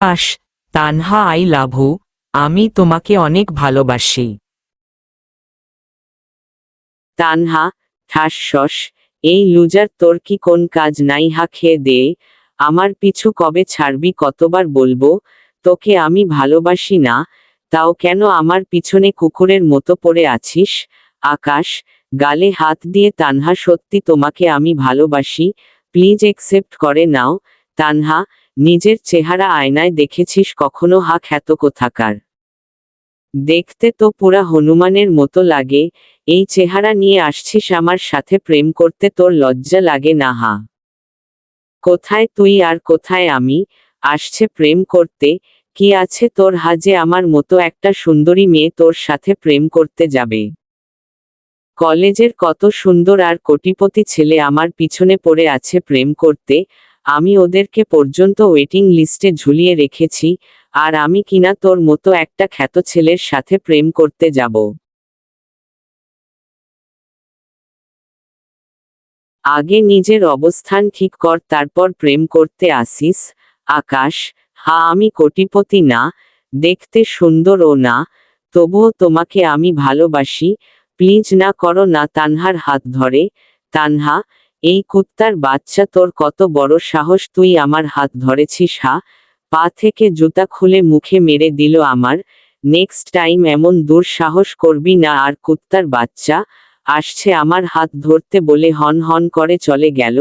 আস Tanha I লাভু, আমি তোমাকে অনেক ভালোবাসি। তানহা ঠাসস এই লুজার তোর কি কোন কাজ নাই হা খেয়ে দে, আমার পিছু কবে ছাড়বি কতবার বলব, তোকে আমি ভালোবাসি না, তাও কেন আমার পিছনে কুকুরের মতো পড়ে আছিস? আকাশ, গালে হাত দিয়ে তানহা সত্যি তোমাকে আমি ভালোবাসি, প্লিজ একসেপ্ট করে নাও, তানহা নিজের চেহারা আয়নায় দেখেছিস কখনো হা খ্যাত কোথাকার। দেখতে তো পুরা হনুমানের মতো লাগে, এই চেহারা নিয়ে আসছিস আমার সাথে প্রেম করতে তোর লজ্জা লাগে না, হা। কোথায় তুই আর কোথায় আমি? আসছে প্রেম করতে, কি আছে তোর হাজে আমার মতো একটা সুন্দরী মেয়ে তোর সাথে প্রেম করতে যাবে। কলেজের কত সুন্দর আর কোটিপতি ছেলে আমার পিছনে পড়ে আছে প্রেম করতে আমি ওদেরকে পর্যন্ত ওয়েটিং লিস্টে ঝুলিয়ে রেখেছি, আর আমি কিনা তোর মতো একটা খ্যাত ছেলের সাথে প্রেম করতে যাব। আগে নিজের অবস্থান ঠিক কর, তারপর প্রেম করতে আসিস, আকাশ। হা, আমি কোটিপতি না, দেখতে সুন্দর ও না, তবুও তোমাকে আমি ভালোবাসি। প্লিজ না করো না, তানহার হাত ধরে। তানহা এই কুত্তার বাচ্চা তোর কত বড় সাহস, তুই আমার হাত ধরেছিস হা পা থেকে জুতা খুলে মুখে মেরে দিল আমার। নেক্সট টাইম এমন দুঃসাহস করবি না, আর কুত্তার বাচ্চা আসছে আমার হাত ধরতে বলে হন হন করে চলে গেল।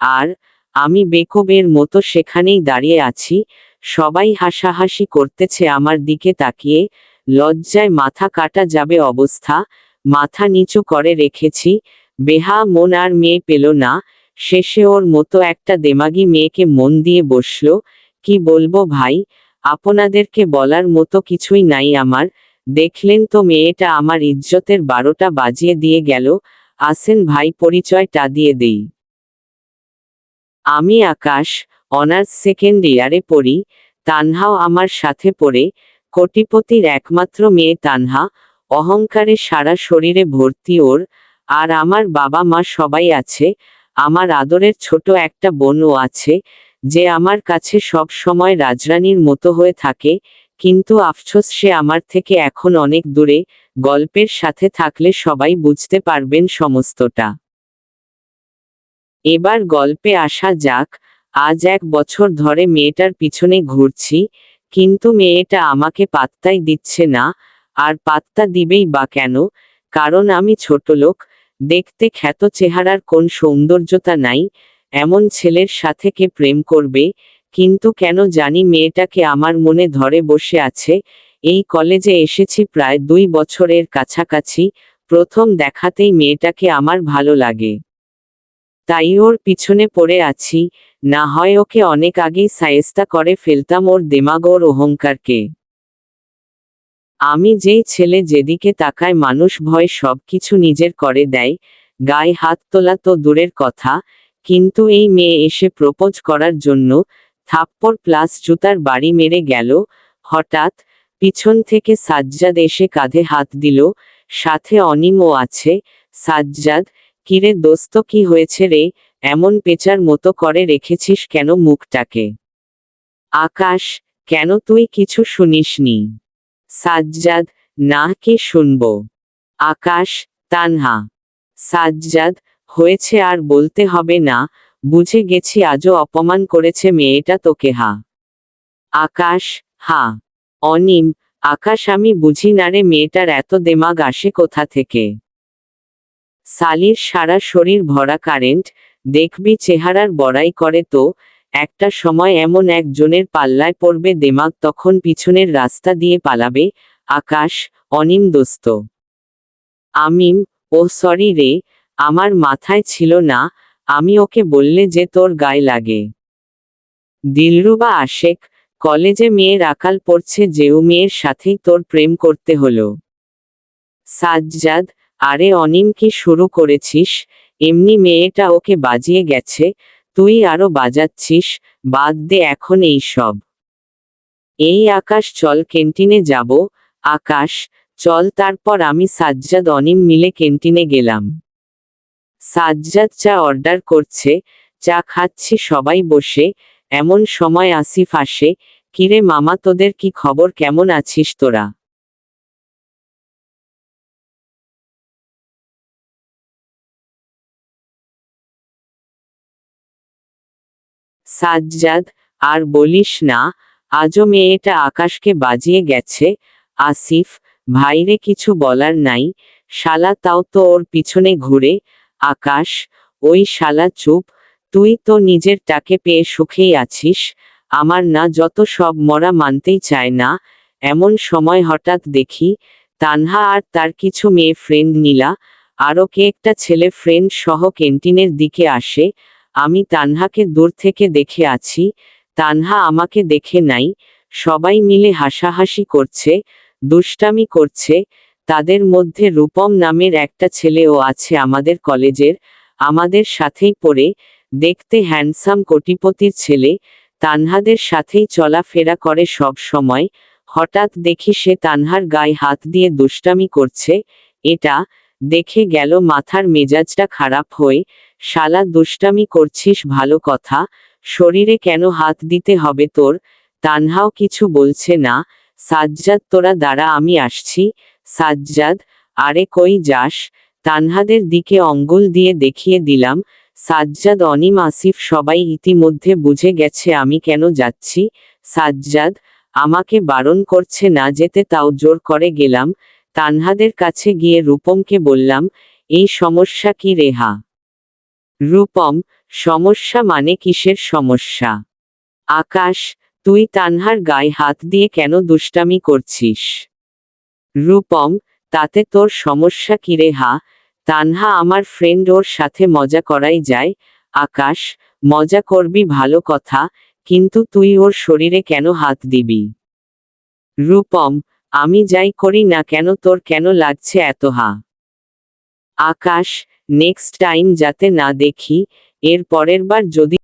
আর আমি বেকবের মতো সেখানেই দাঁড়িয়ে আছি। সবাই হাসাহাসি করতেছে আমার দিকে তাকিয়ে। লজ্জায় মাথা কাটা যাবে অবস্থা। মাথা নিচু করে রেখেছি। বেহা মন আর মেয়ে পেল না, শেষে ওর মতো একটা দেমাগি মেয়েকে মন দিয়ে বসল, কি বলব ভাই, আপনাদেরকে বলার মতো কিছুই নাই আমার, দেখলেন তো মেয়েটা আমার ইজ্জতের বারোটা বাজিয়ে দিয়ে গেল, আসেন ভাই পরিচয়টা দিয়ে দেই। আমি আকাশ, অনার্স সেকেন্ড ইয়ারে পড়ি, তানহাও আমার সাথে পড়ে, কোটিপতির একমাত্র মেয়ে তানহা, অহংকারে সারা শরীরে ভর্তি ওর আর আমার বাবা মা সবাই আছে, আমার আদরের ছোট একটা বোনও আছে, যে আমার কাছে সব সময় রাজরানীর মতো হয়ে থাকে, কিন্তু আফসোস সে আমার থেকে এখন অনেক দূরে, গল্পের সাথে থাকলে সবাই বুঝতে পারবেন সমস্তটা। এবার গল্পে আসা যাক, আজ এক বছর ধরে মেয়েটার পিছনে ঘুরছি, কিন্তু মেয়েটা আমাকে পাত্তাই দিচ্ছে না, আর পাত্তা দিবেই বা কেন, কারণ আমি ছোট লোক দেখতে খ্যাত চেহারার কোন সৌন্দর্যতা নাই, এমন ছেলের সাথে কে প্রেম করবে, কিন্তু কেন জানি মেয়েটাকে আমার মনে ধরে বসে আছে, এই কলেজে এসেছি প্রায় দুই বছরের কাছাকাছি, প্রথম দেখাতেই মেয়েটাকে আমার ভালো লাগে। তাই ওর পিছনে পড়ে আছি, না হয় ওকে অনেক আগেই সায়েস্তা করে ফেলতাম ওর দেমাগ ওর অহংকারকে। আমি যেই ছেলে যেদিকে তাকায় মানুষ ভয় সবকিছু নিজের করে দেয়, গায়ে হাত তোলা তো দূরের কথা, কিন্তু এই মেয়ে এসে প্রপোজ করার জন্য থাপ্পড় প্লাস জুতার বাড়ি মেরে গেল, হঠাৎ পিছন থেকে সাজ্জাদ এসে কাঁধে হাত দিল, সাথে অনিমও আছে, সাজ্জাদ, কিরে দোস্ত, কি হয়েছে রে? এমন পেঁচার মতো করে রেখেছিস কেন মুখটাকে? আকাশ, কেন তুই কিছু শুনিসনি? সাজ্জাদ না কি শুনব। আকাশ তানহা। সাজ্জাদ, হয়েছে আর বলতে হবে না, বুঝে গেছি আজও অপমান করেছে মেয়েটা তোকে, হা। আকাশ, হা। অনিম, আকাশ আমি বুঝি না রে মেয়েটার এত দেমাগ আসে কোথা থেকে? সালির সারা শরীর ভরা কারেন্ট, দেখবি চেহারার বড়াই করে তো একটা সময় এমন একজনের পাল্লায় পড়বে দেমাগ তখন পিছনের রাস্তা দিয়ে পালাবে, আকাশ, অনিম দোস্ত। আমিম, ও সরি রে, আমার মাথায় ছিল না, আমি ওকে বললে যে তোর গায়ে লাগে। দিলরুবা আশেক, কলেজে মেয়ের আকাল পড়ছে যেও মেয়ের সাথেই তোর প্রেম করতে হলো। সাজ্জাদ, আরে অনিম, কি শুরু করেছিস? এমনি মেয়েটা ওকে বাজিয়ে গেছে তুই আরও বাজাচ্ছিস, বাদ দে এখন এই সব। এই আকাশ, চল ক্যান্টিনে যাব। আকাশ, চল তারপর আমি সাজ্জাদ, অনিম মিলে ক্যান্টিনে গেলাম। সাজ্জাদ চা অর্ডার করছে, চা খাচ্ছি সবাই বসে। এমন সময় আসিফ আসে, কিরে মামা, তোদের কি খবর? কেমন আছিস তোরা? সাজ্জাদ, আর বলিস না, আজও মেয়েটা আকাশকে বাজিয়ে গেছে, আসিফ, ভাইরে কিছু বলার নাই, শালা তাও তো ওর পিছনে ঘুরে, আকাশ, ওই শালা চুপ, তুই তো নিজের টাকে পেয়ে সুখেই আছিস, আমার না যত সব মরা মানতেই চায় না, এমন সময় হঠাৎ দেখি, তানহা আর তার কিছু মেয়ে ফ্রেন্ড নীলা, আরও কে একটা ছেলে ফ্রেন্ড সহ ক্যান্টিনের দিকে আসে আমি তানহাকে দূর থেকে দেখে আছি, তানহা আমাকে দেখে নাই, সবাই মিলে হাসাহাসি করছে, দুষ্টামি করছে, তাদের মধ্যে রূপম নামের একটা ছেলেও আছে আমাদের কলেজের, আমাদের সাথেই পড়ে, দেখতে হ্যান্ডসাম কোটিপতির ছেলে, তানহাদের সাথেই চলাফেরা করে সব সময়, হঠাৎ দেখি সে তানহার গায়ে হাত দিয়ে দুষ্টামি করছে, এটা দেখে গেল মাথার মেজাজটা খারাপ হয়ে, শালা, দুষ্টামি করছিস, ভালো কথা। শরীরে কেন হাত দিতে হবে তোর? তানহাও কিছু বলছে না। সাজ্জাদ, তোরা দ্বারা আমি আসছি। সাজ্জাদ, আরে কই যাস? তানহাদের দিকে অঙ্গুল দিয়ে দেখিয়ে দিলাম। সাজ্জাদ, অনিম, আসিফ সবাই ইতিমধ্যে বুঝে গেছে আমি কেন যাচ্ছি। সাজ্জাদ, আমাকে বারণ করছে না যেতে তাও জোর করে গেলাম। তানহাদের কাছে গিয়ে রূপমকে বললাম, এই সমস্যা কি রেহা রূপম, সমস্যা মানে কিসের সমস্যা? আকাশ, তুই তানহার গায়ে হাত দিয়ে কেন দুষ্টামি করছিস? রূপম, তাতে তোর সমস্যা কি রেহা তানহা আমার ফ্রেন্ড ওর সাথে মজা করাই যায়। আকাশ, মজা করবি ভালো কথা, কিন্তু তুই ওর শরীরে কেন হাত দিবি? রূপম আমি যাই করি না কেন, তোর কেন লাগছে এত হা? আকাশ নেক্সট টাইম যাতে না দেখি, এর পরের বার যদি